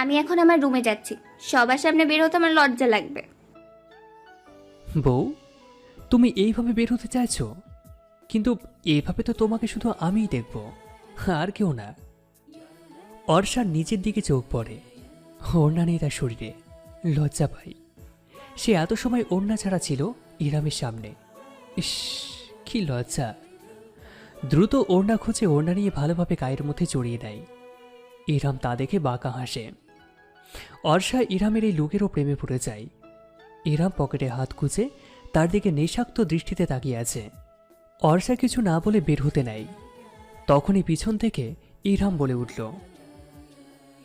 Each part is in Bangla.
আমি এখন আমার রুমে যাচ্ছি। সবার সামনে বের হতে আমার লজ্জা লাগবে। বউ, তুমি এইভাবে বের হতে চাইছো? কিন্তু এইভাবে তো তোমাকে শুধু আমিই দেখব, আর কেউ না। অর্ষার নিচের দিকে চোখ পড়ে, ওড়না নেই তার শরীরে। লজ্জা পাই। সে এত সময় ওড়না ছাড়া ছিল ইরামের সামনে। ইস, কি লজ্জা। দ্রুত ওড়না খুঁজে ওড়না নিয়ে ভালোভাবে গায়ের মধ্যে জড়িয়ে দেয়। ইরাম তা দেখে বাঁকা হাসে। অর্ষা ইরামের এই লোকেরও প্রেমে পড়ে যায়। ইরাম পকেটে হাত খুঁজে তার দিকে নেশাক্ত দৃষ্টিতে তাকিয়ে আছে। অর্ষা কিছু না বলে বের হতে নেয়। তখনই পিছন থেকে ইরাম বলে উঠল,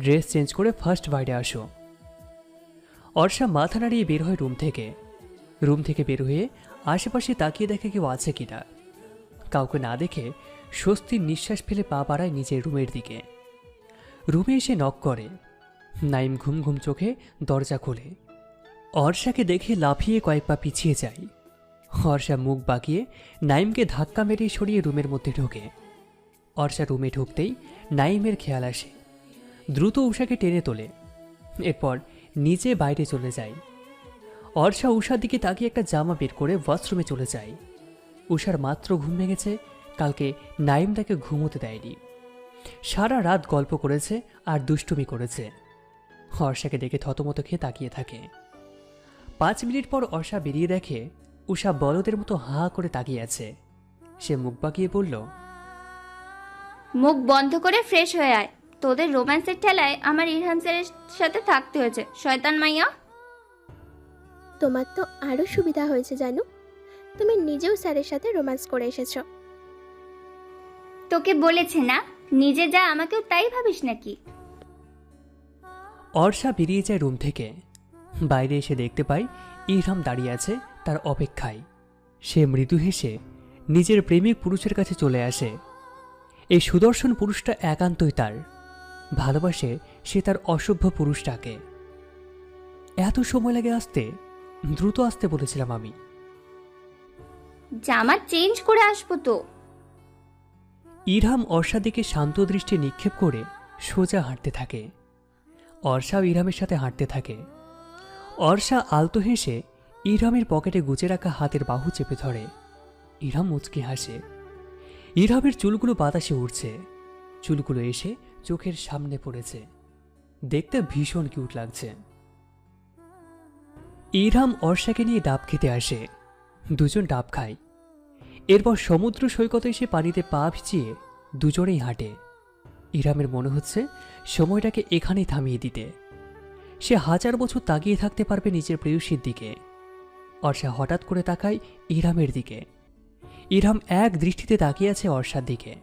ড্রেস চেঞ্জ করে ফার্স্ট বাইরে আসো। অর্ষা মাথা নাড়িয়ে বের হয় রুম থেকে। রুম থেকে বের হয়ে আশেপাশে তাকিয়ে দেখে কেউ আছে কিনা। কাউকে না দেখে স্বস্তির নিঃশ্বাস ফেলে পা বাড়ায় নিজের রুমের দিকে। রুমে এসে নক করে নাইম ঘুম ঘুম চোখে দরজা খোলে। অর্ষাকে দেখে লাফিয়ে কয়েক পা পিছিয়ে যায়। অর্ষা মুখ বাঁকিয়ে নাইমকে ধাক্কা মেরে সরিয়ে রুমের মধ্যে ঢোকে। অর্ষা রুমে ঢুকতেই নাইমের খেয়াল আসে। দ্রুত উষাকে টেনে তোলে। এরপর নিচে বাইরে চলে যায়। অর্ষা উষার দিকে তাকিয়ে একটা জামা বের করে ওয়াশরুমে চলে যায়। উষার মাত্র ঘুম ভেঙেছে, কালকে নাইম তাকে ঘুমোতে দেয়নি। সারা রাত গল্প করেছে আর দুষ্টুমি করেছে। অর্ষাকে দেখে থতমত খেয়ে তাকিয়ে থাকে। পাঁচ মিনিট পর অর্ষা বেরিয়ে দেখে উষা বলদের মতো হা করে তাকিয়ে আছে। সে মুখ বাঁকিয়ে বলল মুখ বন্ধ করে ফ্রেশ হয়ে আয়। তোদের রোম্যান্সের ঠেলায় আমার ইরহান স্যারের সাথে থাকতে হয়েছে। শয়তান মাইয়া। তোমার তো আরও সুবিধা হয়েছে জানো? তুমি নিজেও স্যারের সাথে রোম্যান্স করে এসেছ। তোকে বলেছে না? নিজে যা আমাকেও তাই ভাবিস নাকি? অর্ষা বেরিয়ে যায় রুম থেকে। বাইরে এসে দেখতে পায় ইরহাম দাঁড়িয়ে আছে তার অপেক্ষায়। সে মৃদু হেসে নিজের প্রেমিক পুরুষের কাছে চলে আসে। এই সুদর্শন পুরুষটা একান্তই তার। ভালোবাসে সে তার অসভ্য পুরুষটাকে। এত সময় লাগে আসতে? দ্রুত আসতে বলেছিলাম আমি। জামা চেঞ্জ করে আসব তো। ইরহাম অর্ষার দিকে শান্ত দৃষ্টি নিক্ষেপ করে সোজা হাঁটতে থাকে। অর্ষাও ইরহামের সাথে হাঁটতে থাকে। অর্ষা আলতো হেসে ইরহামের পকেটে গুজে রাখা হাতের বাহু চেপে ধরে। ইরহাম মুচকি হাসে। ইরহামের চুলগুলো বাতাসে উড়ছে। চুলগুলো এসে চোখের সামনে পড়েছে। দেখতে ভীষণ কিউট লাগছে। ইরহাম অর্ষাকে নিয়ে ডাব খেতে আসে। দুজন ডাব খায়। এরপর সমুদ্র সৈকতে এসে পানিতে পা ভিজিয়ে দুজনেই হাঁটে। ইরামের মনে হচ্ছে সময়টাকে এখানেই থামিয়ে দিতে। সে হাজার বছর তাকিয়ে থাকতে পারবে নিজের প্রেয়সীর দিকে। অর্ষা হঠাৎ করে তাকায় ইরামের দিকে। ইরাম এক দৃষ্টিতে তাকিয়ে আছে অর্ষার দিকে।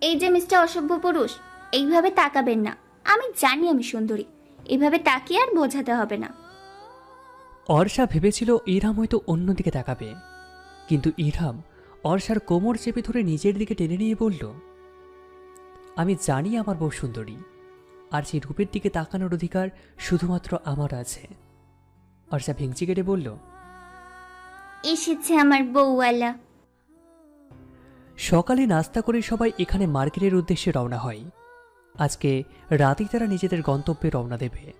এই যে মিস্টার অসভ্য পুরুষ এইভাবে তাকাবেন না। আমি জানি আমি সুন্দরী। এইভাবে তাকিয়ে আর বোঝাতে হবে না। অর্ষা ভেবেছিল ইরাম হয়তো অন্যদিকে তাকাবে। কিন্তু ইরাম অর্ষার কোমর চেপে ধরে নিজের দিকে টেনে নিয়ে বলল আমি জানি আমার বউ সুন্দরী আর সেই রূপের দিকে তাকানোর অধিকার শুধুমাত্র আমার আছে। অর্ষা ভেঙচি কেটে বলল এসেছে আমার বউওয়ালা। সকালে নাস্তা করে সবাই এখানে মার্কেটের উদ্দেশ্যে রওনা হয়। আজকে রাতেই তারা নিজেদের গন্তব্যে রওনা দেবে।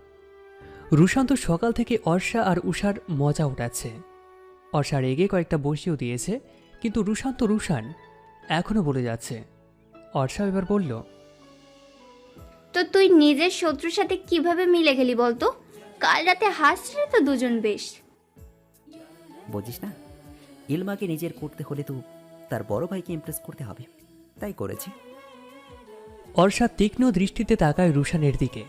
রুশান্ত সকাল থেকে অর্ষা আর উষার মজা উঠাচ্ছে অর্ষা রেগে কয়েকটা বসিয়েও দিয়েছে কিন্তু রুশান্ত রুশান এখনও বলে যাচ্ছে অর্ষা এবার বলল তো তুই নিজের শত্রুর সাথে কীভাবে মিলে গেলি বলতো? কাল রাতে হাসছিলে তো দুজন বেশ। বুঝিস না ইলমাকে নিজের করতে হলে তো তার বড় ভাইকে ইমপ্রেস করতে হবে। তাই করেছি। অর্ষা তীক্ষ্ণ দৃষ্টিতে তাকায় রুশানের দিকে।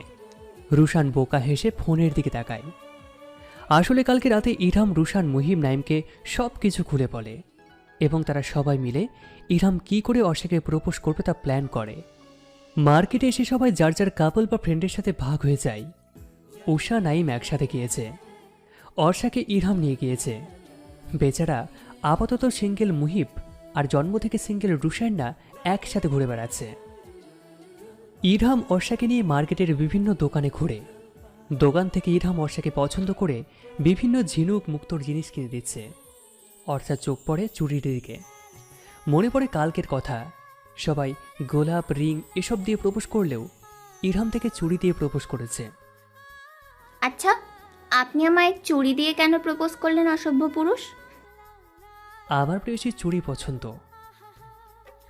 রুশান বোকা হেসে ফোনের দিকে তাকায়। আসলে কালকে রাতে ইরাম রুশান মুহিম নাইমকে সব কিছু খুলে বলে। এবং তারা সবাই মিলে ইরহাম কি করে অর্ষাকে প্রপোজ করবে তা প্ল্যান করে। মার্কেটে এসে সবাই যার যার কাপল বা ফ্রেন্ডের সাথে ভাগ হয়ে যায়। উষা, নাইম একসাথে গিয়েছে। অর্ষাকে ইরহাম নিয়ে গিয়েছে। বেচারা আপাতত সিঙ্গেল মুহিব আর জন্ম থেকে সিঙ্গেল রুশান্না একসাথে ঘুরে বেড়াচ্ছে। ইরহাম অর্ষাকে নিয়ে মার্কেটের বিভিন্ন দোকানে ঘুরে। দোকান থেকে ইরহাম অর্ষাকে পছন্দ করে বিভিন্ন ঝিনুক মুক্তর জিনিস কিনে দিচ্ছে। অর্ষার চোখ পড়ে চুরির দিকে। মনে পড়ে কালকের কথা। সবাই গোলাপ রিং এসব দিয়ে প্রপোজ করলেও ইরহাম থেকে চুরি দিয়ে প্রপোজ করেছে। আচ্ছা আপনি আমায় চুরি দিয়ে কেন প্রপোজ করলেন অসভ্য পুরুষ? আমার প্রেয়সী চুরি পছন্দ।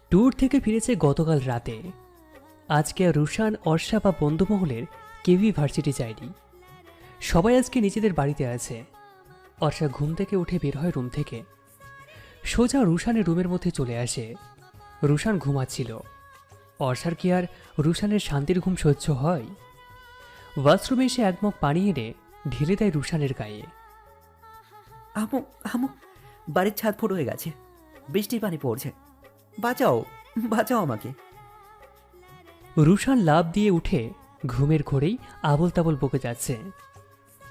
ট্যুর থেকে ফিরেছে গতকাল রাতে। আজকে আর রুশান অর্ষা বা বন্ধুমহলের কেভি ভার্সিটি যায়নি। সবাই আজকে নিজেদের বাড়িতে আছে। অর্ষা ঘুম থেকে উঠে বের হয় রুম থেকে। সোজা রুশানের রুমের মধ্যে চলে আসে। রুশান ঘুমাচ্ছিল। অর্ষার কি আর রুশানের শান্তির ঘুম সহ্য হয়? ওয়াশরুমে এসে একমগ পানি এনে ঢেলে দেয় রুশানের গায়ে। আমু আমু বাড়ির ছাদ ফুটো হয়ে গেছে। বৃষ্টির পানি পড়ছে। বাঁচাও বাঁচাও আমাকে। রুশান লাভ দিয়ে উঠে ঘুমের ঘোরেই আবল তাবল বকে যাচ্ছে।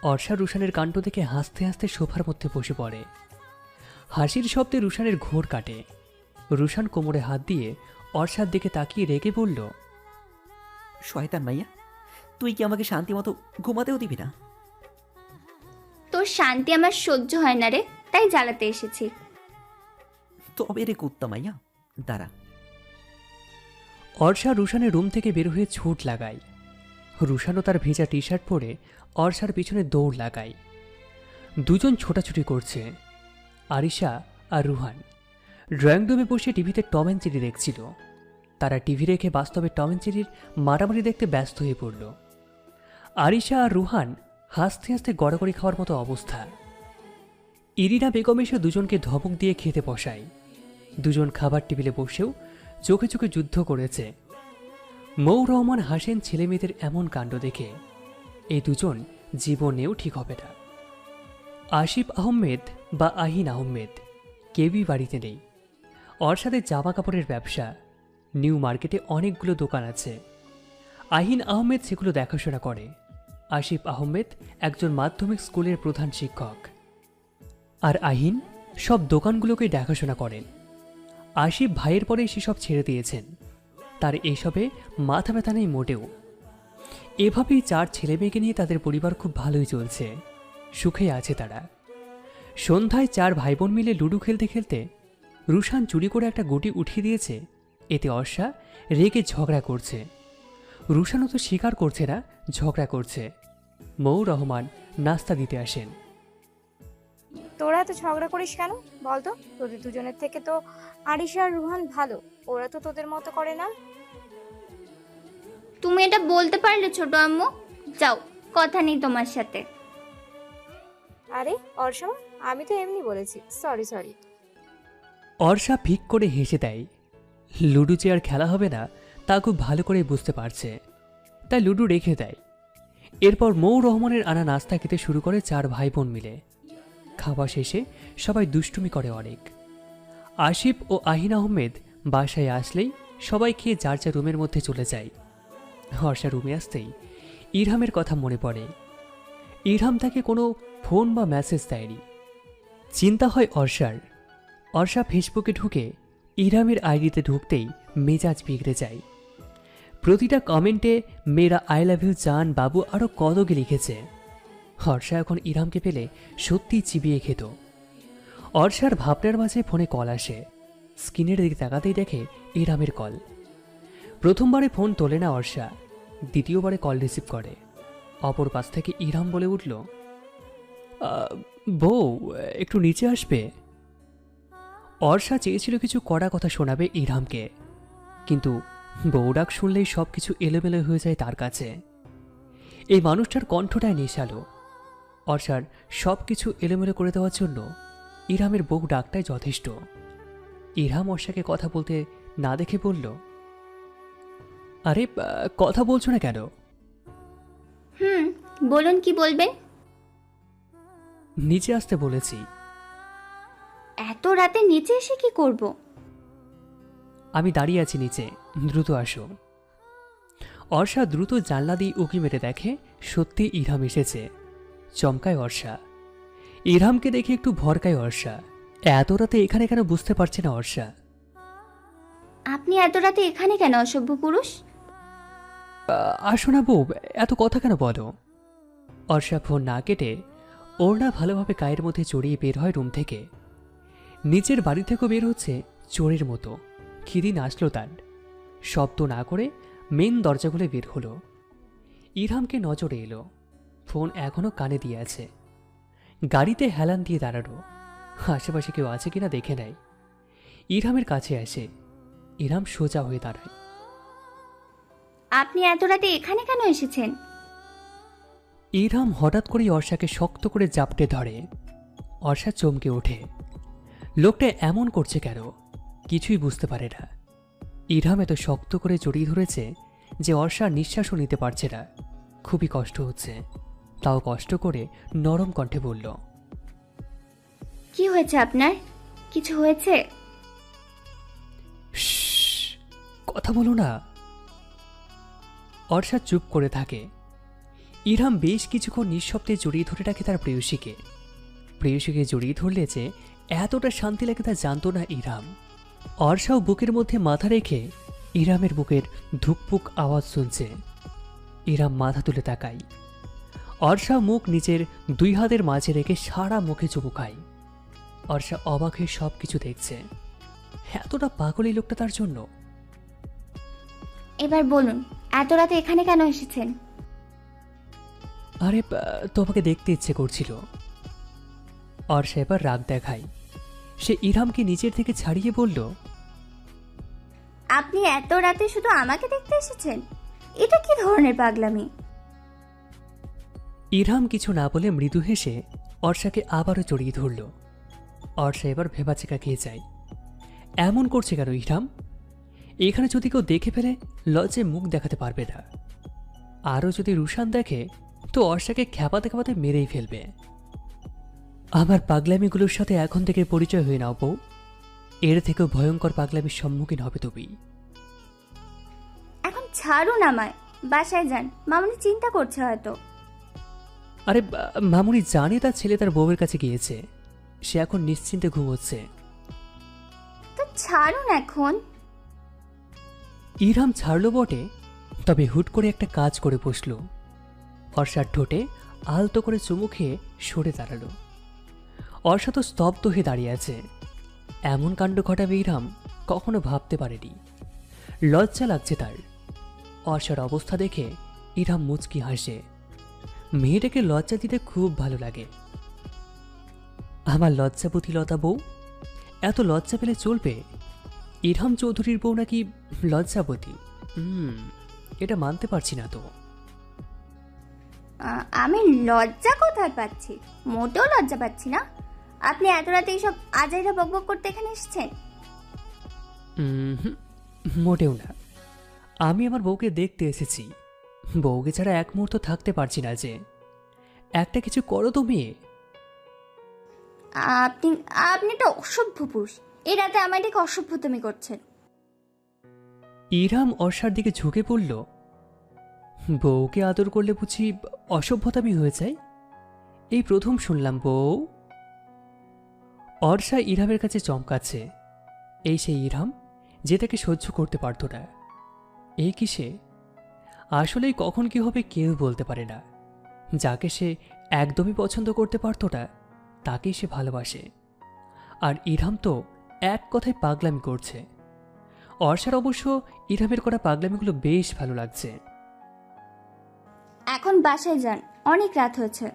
অর্ষা রুশানের কাণ্ড দেখে হাসতে হাসতে সোফার মধ্যে বসে পড়ে। হাসির শব্দে রুশানের ঘোর কাটে। রুশান কোমরে হাত দিয়ে অর্ষার দিকে তাকিয়ে রেগে বলল শয়তান মাইয়া তুই কি আমাকে শান্তি মতো ঘুমাতেও দিবি না? তোর শান্তি আমার সহ্য হয় না রে তাই জ্বালাতে এসেছি। তবে রে কুত্তা মাইয়া দাঁড়া। অর্ষা রুশানের রুম থেকে বের হয়ে ছুট লাগায়। রুশানও তার ভেজা টি শার্ট পরে অর্ষার পিছনে দৌড় লাগায়। দুজন ছোটাছুটি করছে, আরিশা আর রুহান। ড্রয়িং রুমে বসে টিভিতে টম অ্যান্ড জেরি দেখছিল। তারা টিভি রেখে বাস্তবে টম অ্যান্ড জেরির মারামারি দেখতে ব্যস্ত হয়ে পড়ল। আরিশা আর রুহান হাসতে হাসতে গড়াগড়ি খাওয়ার মতো অবস্থা। ইরিনা বেগম এসে দুজনকে ধমক দিয়ে খেতে বসায়। দুজন খাবার টেবিলে বসেও চোখে চোখে যুদ্ধ করেছে। মৌ রহমান হাসেন ছেলেমেয়েদের এমন কাণ্ড দেখে এই দুজন জীবনেও ঠিক হবে না। আসিফ আহমেদ বা আহিন আহমেদ, কেউই বাড়িতে নেই। ওর জামা কাপড়ের ব্যবসা, নিউ মার্কেটে অনেকগুলো দোকান আছে। আহিন আহমেদ সেগুলো দেখাশোনা করে। আসিফ আহমেদ একজন মাধ্যমিক স্কুলের প্রধান শিক্ষক। আর আহিন সব দোকানগুলোকে দেখাশোনা করেন। আশিফ ভাইয়ের পরে সেসব ছেড়ে দিয়েছেন। তার এইসবে মাথা ব্যথা নেই মোটেও। এভাবেই চার ছেলে মেয়েকে নিয়ে তাদের পরিবার খুব ভালোই চলছে। সুখে আছে তারা। সন্ধ্যায় চার ভাই বোন মিলে লুডু খেলতে খেলতে রুশান চুরি করে একটা গুটি উঠিয়ে দিয়েছে। এতে অর্ষা রেগে ঝগড়া করছে। রুশানও তো স্বীকার করছে না, ঝগড়া করছে। মৌ রহমান নাস্তা দিতে আসেন। তোরা এত ঝগড়া করিস কেন? বলতো, তোদের দুজনের থেকে তো আরিশা আর রুহান ভালো। ওরা তো তোদের মতো করে না। তুমি এটা বলতে পারলে ছোট আম্মু। যাও কথা নেই তোমার সাথে। আরে অর্ষমা আমি তো এমনি বলেছি। সরি সরি অর্ষা ফিক করে হেসে দেয়। লুডো চেয়ার খেলা হবে না তা খুব ভালো করে বুঝতে পারছে। তাই লুডো রেখে দেয়। এরপর মৌ রহমানের আনা নাস্তা খেতে শুরু করে চার ভাই বোন মিলে। খাওয়া শেষে সবাই দুষ্টুমি করে অনেক। আসিফ ও আহিন আহমেদ বাসায় আসলেই সবাই খেয়ে যার যার রুমের মধ্যে চলে যায়। হর্ষা রুমে আসতেই ইরহামের কথা মনে পড়ে। ইরহাম তাকে কোনো ফোন বা মেসেজ দেয়নি। চিন্তা হয় অর্ষার। অর্ষা ফেসবুকে ঢুকে ইরহামের আইডিতে ঢুকতেই মেজাজ বিগড়ে যায়। প্রতিটা কমেন্টে, মেয়েরা আই লাভ ইউ চান বাবু আরও কতকে লিখেছে। হর্ষা এখন ইরহামকে পেলে সত্যিই চিবিয়ে খেত। অর্ষার ভাবনার মাঝে ফোনে কল আসে। স্ক্রিনের দিকে তাকাতেই দেখে ইরহামের কল। প্রথমবারে ফোন তোলে না অর্ষা দ্বিতীয়বারে কল রিসিভ করে। অপর পাশ থেকে ইরাম বলে উঠল "আহ, বউ একটু নিচে আসবে? অর্ষা চেয়েছিল কিছু কড়া কথা শোনাবে ইরামকে কিন্তু বউ ডাক শুনলেই সব কিছু এলোমেলো হয়ে যায় তার কাছে। এই মানুষটার কণ্ঠটায় নেশালো। অর্ষার সব কিছু এলোমেলো করে দেওয়ার জন্য ইরামের বউ ডাকটাই যথেষ্ট। ইরহাম অর্ষাকে কথা বলতে না দেখে বলল আরে কথা বলছো না কেন? হুম বলুন কি বলবেন? নিচে আসতে বলেছি। এত রাতে নিচে এসে কি করব? আমি দাঁড়িয়ে আছি নিচে দ্রুত আসো। অর্ষা দ্রুত জানলা দিয়ে উঁকি মেরে দেখে সত্যি ইরহাম এসেছে। চমকায় অর্ষা। ইরহামকে দেখে একটু ভরকায় অর্ষা। এত রাতে এখানে কেন বুঝতে পারছে না অর্ষা। আপনি এত রাতে এখানে কেন অসভ্য পুরুষ? আ- আসো না বউ এত কথা কেন বলো? অর্ষা ফোন না কেটে ওড়না ভালোভাবে গায়ের মধ্যে চড়িয়ে বের হয় রুম থেকে। নিচের বাড়ি থেকেও বের হচ্ছে চোরের মতো। খিদিন আসলো তার। শব্দ না করে মেন দরজা খুলে বের হলো। ইরহামকে নজরে এলো। ফোন এখনও কানে দিয়ে আছে। গাড়িতে হেলান দিয়ে দাঁড়ানো আশেপাশে কেউ আছে কিনা দেখে নেয়। ইরামের কাছে আসে ইরাম সোজা হয়ে দাঁড়ায়। আপনি এত রাতে এখানে কেন এসেছেন? ইরহাম হঠাৎ করেই অর্ষাকে শক্ত করে জাপটে ধরে। অর্ষা চমকে ওঠে। লোকটা এমন করছে কেন? কিছুই বুঝতে পারে না। ইরাম এত শক্ত করে জড়িয়ে ধরেছে যে অর্ষা নিঃশ্বাসও নিতে পারছে না। খুবই কষ্ট হচ্ছে। তাও কষ্ট করে নরম কণ্ঠে বলল কি হয়েছে আপনার? কিছু হয়েছে? কথা বলো না। অর্ষা চুপ করে থাকে। ইরহাম বেশ কিছুক্ষণ নিঃশব্দে জড়িয়ে ধরে রাখে তার প্রেয়সীকে। প্রেয়সীকে জড়িয়ে ধরলে যে এতটা শান্তি লাগে তা জানতো না ইরহাম। অর্ষাও বুকের মধ্যে মাথা রেখে ইরামের বুকের ধুকপুক আওয়াজ শুনছে। ইরাম মাথা তুলে তাকায়। অর্ষা মুখ নিজের দুই হাতের মাঝে রেখে সারা মুখে চুমু খায়। অর্ষা অবাক হয়ে সব কিছু দেখছে এতটা পাগল এই লোকটা তার জন্য। এবার বলুন এত রাতে এখানে কেন এসেছেন? আরে তোমাকে দেখতে ইচ্ছে করছিল। অর্ষা এবার রাগ দেখায়। সে ইরহামকে নিচের থেকে ছাড়িয়ে বলল আপনি এত রাতে শুধু আমাকে দেখতে এসেছেন? এটা কি ধরনের পাগলামি? ইরহাম কিছু না বলে মৃদু হেসে অর্ষাকে আবারও জড়িয়ে ধরল। অর্ষা এবার ভেবাচেকা খেয়ে যায়। এমন করছে কেন ইরহাম এখানে যদি কেউ দেখে ফেলে লজ্জে মুখ দেখাতে পারবে না। আরও যদি রুশান দেখে তো অর্ষাকে খ্যাপাতে খ্যাপাতে মেরেই ফেলবে। আমার পাগলামিগুলোর সাথে এখন থেকে পরিচয় হয়ে নাও বউ। এর থেকেও ভয়ঙ্কর পাগলামির সম্মুখীন হবে তুমি। এখন ছাড়ুন আমায়। বাসায় যান। মামুনি চিন্তা করছে হয়তো। আরে মামুনি জানে তার ছেলে তার বউয়ের কাছে গিয়েছে। সে এখন নিশ্চিন্তে ঘুমোচ্ছে। তো ছাড়ুন এখন। ইরহাম ছাড়ল বটে তবে হুট করে একটা কাজ করে বসল। অর্ষার ঠোঁটে আলতো করে চুমু খেয়ে সরে দাঁড়াল। অর্ষা তো স্তব্ধ হয়ে দাঁড়িয়ে আছে। এমন কাণ্ড ঘটাবে ইরহাম কখনো ভাবতে পারেনি। লজ্জা লাগছে তার। অর্ষার অবস্থা দেখে ইরহাম মুচকি হাসে। মেয়েটাকে লজ্জা দিতে খুব ভালো লাগে। আমার লজ্জাপতি লতা বউ এত লজ্জা পেলে চলবে? ইরহাম চৌধুরীর বউ নাকি লজ্জাপতি? হুম এটা মানতে পারছি না তো। আ- আমি লজ্জা কোথায় পাচ্ছি? মোটেও লজ্জা পাচ্ছি না। আপনি এত রাতে এইসব আজাইরা বকবক করতে এখানে এসেছেন? উম হুম, মোটেও না। আমি আমার বউকে দেখতে এসেছি। বউকে ছাড়া এক মুহূর্ত থাকতে পারছি না যে। একটা কিছু করো তো মেয়ে। আপনি আপনি একটা অসভ্য পুরুষ। এই রাতে আমায় ডেকে অসভ্যতমি করছেন। ইরহাম অর্ষার দিকে ঝুঁকে পড়ল। বউকে আদর করলে বুঝি অসভ্যতামি হয়ে যায়? এই প্রথম শুনলাম, বউ। অর্ষা ইরামের কাছে চমকাচ্ছে। এই সেই ইরহাম যে তাকে সহ্য করতে পারত না। এই কি সে? আসলেই কখন কি হবে কেউ বলতে পারে না। যাকে সে একদমই পছন্দ করতে পারত না। তাকেই সে ভালোবাসে। আর ইরহাম তো এক কথায় পাগলামি করছে। অর্ষার অবশ্য ইরহামের করা পাগলামিগুলো বেশ ভালো লাগছে। এখন বাসায় যান অনেক রাত হয়েছে।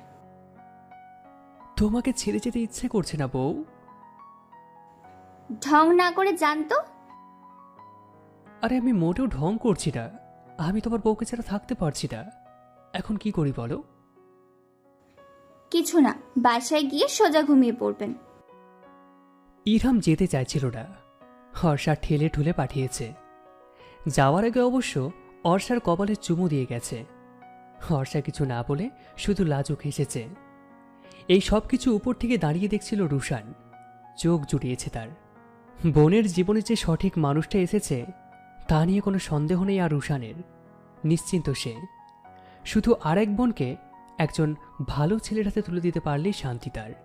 তোমাকে ছেড়ে যেতে ইচ্ছে করছে না বউ। ঢং না করে যান তো। আরে আমি মোটেও ঢং করছি না। আমি তোমার বউকে ছাড়া থাকতে পারছি না। এখন কি করি বলো? কিছু না, বাসায় গিয়ে সোজা ঘুমিয়ে পড়বেন। ইরহাম যেতে চাইছিল না। হর্ষা ঠেলে ঠুলে পাঠিয়েছে। যাওয়ার আগে অবশ্য অর্ষার কপালে চুমু দিয়ে গেছে। হর্ষা কিছু না বলে শুধু লাজুক হেসেছে। এই সব কিছু উপর থেকে দাঁড়িয়ে দেখছিল রুশান। চোখ জুড়িয়েছে তার। বোনের জীবনে যে সঠিক মানুষটা এসেছে, তা নিয়ে কোনো সন্দেহ নেই আর রুশানের। নিশ্চিন্ত সে। শুধু আরেক বোনকে একজন ভালো ছেলের হাতে তুলে দিতে পারলেই শান্তি তার।